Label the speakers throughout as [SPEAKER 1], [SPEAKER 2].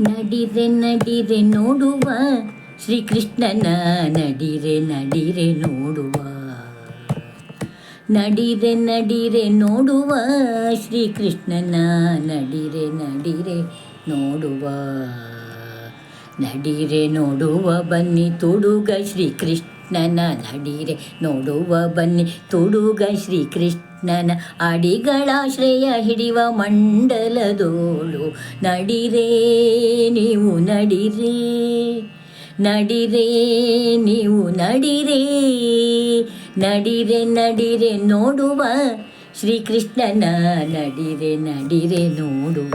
[SPEAKER 1] ನಡಿರೆ ನಡಿರೆ ನೋಡುವ. ಶ್ರೀಕೃಷ್ಣನ ನಡಿರೆ ನಡಿರೆ ನೋಡುವ. ನಡಿರೆ ನಡಿರೆ ನೋಡುವ. ಶ್ರೀಕೃಷ್ಣನ ನಡಿರೆ ನಡಿರೆ ನೋಡುವ. ನಡಿರೆ ನೋಡುವ ಬನ್ನಿ ತುಡುಗ ಶ್ರೀಕೃಷ್ಣನ ನಡಿರೆ ನೋಡುವ ಬನ್ನಿ ತುಡುಗ ಶ್ರೀಕೃಷ್ಣನ ಅಡಿಗಳಾಶ್ರಯ ಹಿಡಿವ ಮಂಡಲದೋಳು. ನಡಿರೇ ನೀವು ನಡಿರೇ ನಡಿರೇ ನೀವು ನಡಿರೇ, ನಡಿರೆ ನಡಿರೆ ನೋಡುವ ಶ್ರೀಕೃಷ್ಣನ, ನಡಿರೆ ನಡಿರೆ ನೋಡುವ.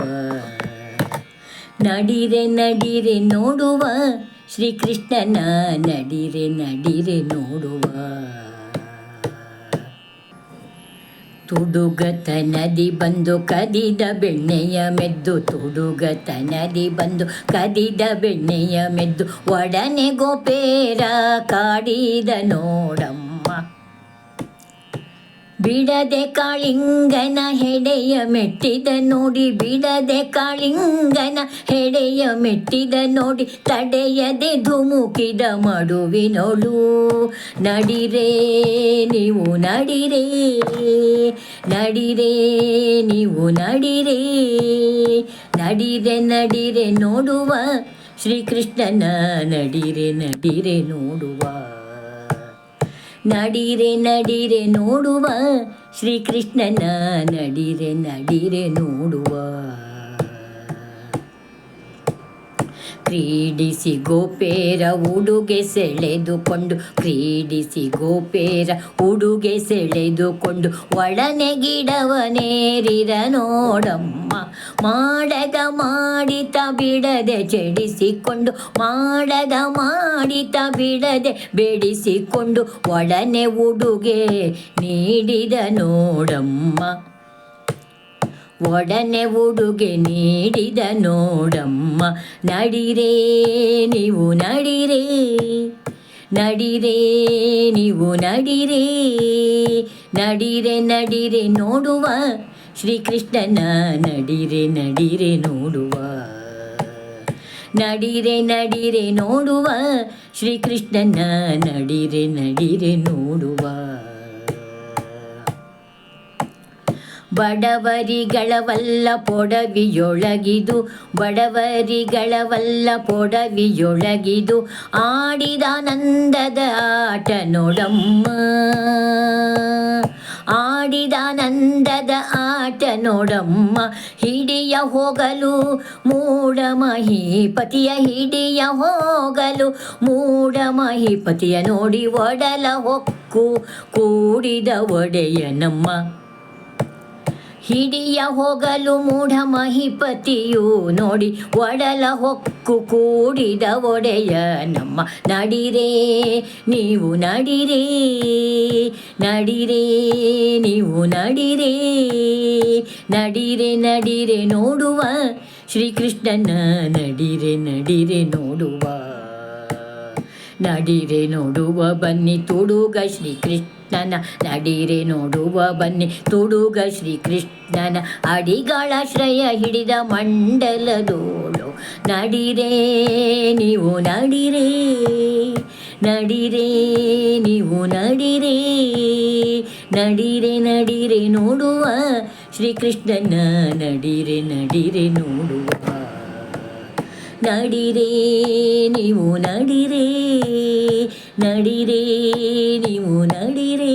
[SPEAKER 1] ನಡಿರೆ ನಡಿರೆ ನೋಡುವ. ಶ್ರೀಕೃಷ್ಣನ ನಡಿರೆ ನಡಿರೆ ನೋಡುವ. ತುಡುಗತ ನದಿ ಬಂದು ಕದಿದ ಬೆಣ್ಣೆಯ ಮೆದ್ದು. ತುಡುಗತ ನದಿ ಬಂದು ಕದಿದ ಬೆಣ್ಣೆಯ ಮೆದ್ದು. ಒಡನೆ ಗೋಪೇರ ಕಾಡಿದ ನೋಡಮ್ಮ. ಬಿಡದೆ ಕಾಳಿಂಗನ ಹೆಡೆಯ ಮೆಟ್ಟಿದ ನೋಡಿ, ಬಿಡದೆ ಕಾಳಿಂಗನ ಹೆಡೆಯ ಮೆಟ್ಟಿದ ನೋಡಿ, ತಡೆಯದೆ ಧುಮುಕಿದ ಮಡುವಿನೋಳು, ನಡಿರೇ, ನೀವು ನಡಿರೇ ನಡಿರೇ, ನೀವು ನಡಿರೇ, ನಡಿರೆ ನಡಿರೆ ನೋಡುವ, ಶ್ರೀಕೃಷ್ಣನ ನಡಿರೆ ನಡಿರೆ ನೋಡುವ. ನಡಿರೆ ನಡಿರೆ ನೋಡುವ. ಶ್ರೀಕೃಷ್ಣನ ನಡಿರೆ ನಡಿರೆ ನೋಡುವ. ಕ್ರೀಡಿಸಿ ಗೋಪೇರ ಉಡುಗೆ ಸೆಳೆದುಕೊಂಡು, ಕ್ರೀಡಿಸಿ ಗೋಪೇರ ಉಡುಗೆ ಸೆಳೆದುಕೊಂಡು, ಒಡನೆ ಗಿಡವನೇರಿರ ನೋಡಮ್ಮ, ಮಾಡದ ಮಾಡಿತ ಬಿಡದೆ ಚಡಿಸಿಕೊಂಡು ಮಾಡದ ಮಾಡಿತ ಬಿಡದೆ ಬೆಡಿಸಿಕೊಂಡು, ಒಡನೆ ಉಡುಗೆ ನೀಡಿದ ನೋಡಮ್ಮ. ಒಡನೆ ಉಡುಗೆ ನೀಡಿದ ನೋಡಮ್ಮ, ನಡಿರೇ ನೀವು ನಡಿರೇ ನಡಿರೇ ನೀವು ನಡಿರೇ, ನಡಿರೆ ನಡಿರೆ ನೋಡುವ, ಶ್ರೀಕೃಷ್ಣನ ನಡಿರೆ ನಡಿರೆ ನೋಡುವ, ನಡಿರೆ ನಡಿರೆ ನೋಡುವ, ಶ್ರೀಕೃಷ್ಣನ ನಡಿರೆ ನಡಿರೆ ನೋಡುವ. ಬಡವರಿಗಳವಲ್ಲ ಪೊಡವಿಯೊಳಗಿದು ಬಡವರಿಗಳವಲ್ಲ ಪೊಡವಿಯೊಳಗಿದು ಆಡಿದಾನಂದದ ಆಟ ನೋಡಮ್ಮ. ಆಡಿದಾನಂದದ ಆಟ ನೋಡಮ್ಮ. ಹಿಡಿಯ ಹೋಗಲು ಮೂಡ ಮಹಿಪತಿಯ, ಹಿಡಿಯ ಹೋಗಲು ಮೂಡ ಮಹಿಪತಿಯ ನೋಡಿ ಒಡಲ ಹೊಕ್ಕು, ಕೂಡಿದ ಒಡೆಯನಮ್ಮ. ಹಿಡಿಯ ಹೋಗಲು ಮೂಢ ಮಹಿಪತಿಯು ನೋಡಿ, ಒಡಲ ಹೊಕ್ಕು ಕೂಡಿದ ಒಡೆಯ ನಮ್ಮ ನಡಿರೇ, ನೀವು ನಡಿರೇ ನಡಿರೇ, ನೀವು ನಡಿರೇ, ನಡಿರೆ ನಡಿರೆ ನೋಡುವ ಶ್ರೀಕೃಷ್ಣನ, ನಡಿರೆ ನಡಿರೆ ನೋಡುವ ನಡಿರೆ ನೋಡುವ ಬನ್ನಿ ತುಡುಗ ಶ್ರೀಕೃಷ್ಣನ ನಡಿರೆ ನೋಡುವ ಬನ್ನಿ. ತುಡುಗ ಶ್ರೀಕೃಷ್ಣನ ಅಡಿಗಳಾಶ್ರಯ ಹಿಡಿದ ಮಂಡಲದೋಳು ನಡಿರೆ, ನೀವು ನಡಿರೆ ನಡಿರೆ, ನೀವು ನಡಿರೆ. ನಡಿರೆ ನಡಿರೆ ನೋಡುವ ಶ್ರೀಕೃಷ್ಣನ ನಡಿರೆ ನಡಿರೆ ನೋಡುವ. ನಡಿರೆ, ನೀವು ನಡಿರೆ. ನಡಿರೆ ನೀವು ನಡಿರೆ